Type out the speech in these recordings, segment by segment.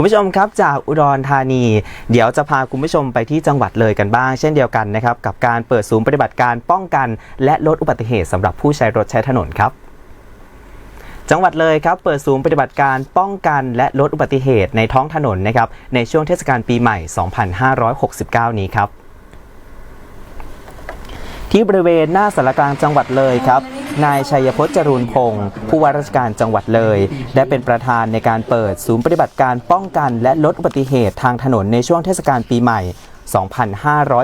คุณผู้ชมครับจากอุดรธานี เดี๋ยวจะพาคุณผู้ชมไปที่จังหวัดเลยกันบ้าง เช่นเดียวกันนะครับกับการเปิดศูนย์ปฏิบัติการป้องกัน และลดอุบัติเหตุสำหรับผู้ใช้รถใช้ถนนครับจังหวัดเลยครับเปิดศูนย์ปฏิบัติการป้องกันและลดอุบัติเหตุในท้องถนนนะครับในช่วงเทศกาลปีใหม่ 2569 นี้ครับที่บริเวณหน้าสารกลางจังหวัดเลยครับ นายชัยพจน์จรูนพงศ์ผู้ว่าราชการจังหวัดเลย ได้เป็นประธานในการเปิดศูนย์ปฏิบัติการป้องกันและลดอุบัติเหตุทางถนนในช่วงเทศกาลปีใหม่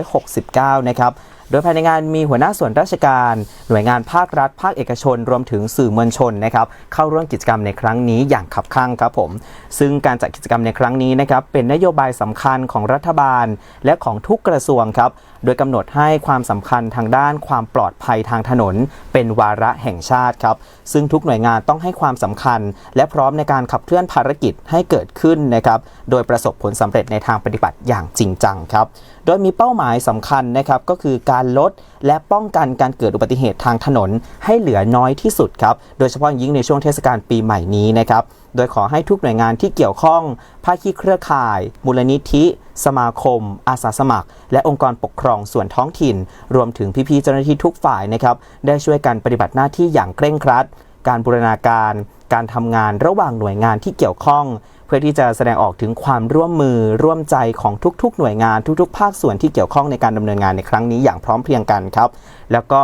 2569 นะครับโดยภายในงานมีหัวหน้าส่วนราชการ หน่วยงานภาครัฐ ภาคเอกชน รวมถึงสื่อมวลชนนะครับเข้าร่วมกิจกรรมในครั้งนี้อย่างขับข้างครับผม ซึ่งการจัดกิจกรรมในครั้งนี้นะครับเป็นนโยบายสำคัญของรัฐบาล และของทุกกระทรวงครับโดยกำหนดให้ความสำคัญทางด้านความปลอดภัยทางถนน เป็นวาระแห่งชาติครับซึ่งทุกหน่วยงานต้องให้ความสำคัญ และพร้อมในการขับเคลื่อนภารกิจให้เกิดขึ้นนะครับโดยประสบผลสำเร็จในทางปฏิบัติอย่างจริงจังครับโดยมีเป้าหมายสำคัญนะครับก็คือการการลด และป้องกันการเกิดอุบัติเหตุทางถนนให้เหลือน้อยที่สุดครับ โดยเฉพาะยิ่งในช่วงเทศกาลปีใหม่นี้นะครับ โดยขอให้ทุกหน่วยงานที่เกี่ยวข้อง ภาคีเครือข่าย มูลนิธิ สมาคม อาสาสมัคร และองค์กรปกครองส่วนท้องถิ่น รวมถึงพี่ๆเจ้าหน้าที่ทุกฝ่ายนะครับ ได้ช่วยกันปฏิบัติหน้าที่อย่างเคร่งครัด การบูรณาการ การทำงานระหว่างหน่วยงานที่เกี่ยวข้องเพื่อที่จะแสดงออกถึงความร่วมมือร่วมใจของทุกๆ หน่วยงานทุกๆ ภาคส่วนที่เกี่ยวข้องในการดำเนินงานในครั้งนี้อย่างพร้อมเพรียงกันครับ แล้วก็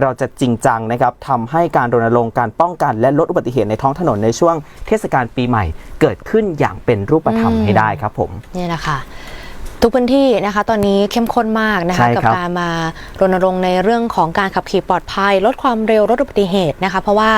เราจะจริงจังนะครับทำให้การรณรงค์การป้องกันและลดอุบัติเหตุในท้องถนนในช่วงเทศกาลปีใหม่ เกิดขึ้นอย่างเป็นรูปธรรมอืมให้ได้ครับผมนี่แหละค่ะ ทุกพื้นที่นะคะตอนนี้เข้มข้นมากนะใช่คะครับกับการมารณรงค์ในเรื่องของการขับขี่ปลอดภัย ลดความเร็วลดอุบัติเหตุนะคะ เพราะว่า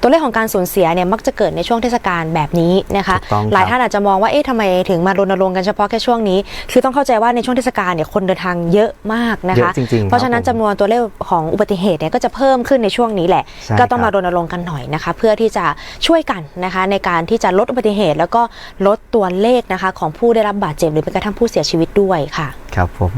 ตัวเลขของการสูญเสียเนี่ยมักจะเกิดในช่วงเทศกาลแบบนี้นะคะถูกต้องครับหลายท่านอาจจะมองว่าเอ๊ะทำไมถึงมารณรงค์กันเฉพาะแค่ช่วงนี้ คือต้องเข้าใจว่าในช่วงเทศกาลเนี่ยคนเดินทางเยอะมากนะเยคะอะจริงๆเพราะฉะนั้นคจำบผมนวนตัวเลขของอุบัติเหตุเนี่ยก็จะเพิ่มขึ้นในช่วงนี้แหละใช่ก็ต้องครัมาบรณรงค์กันหน่อยนะคะ เพื่อที่จะช่วยกันนะคะในการที่จะลดอุบัติเหตุ แล้วก็ลดตัวเลขนะคะของผู้ได้รับบาดเจ็บหรือแม้กระทั่งผู้เสียชีวิตด้วยค่ะ ครับผม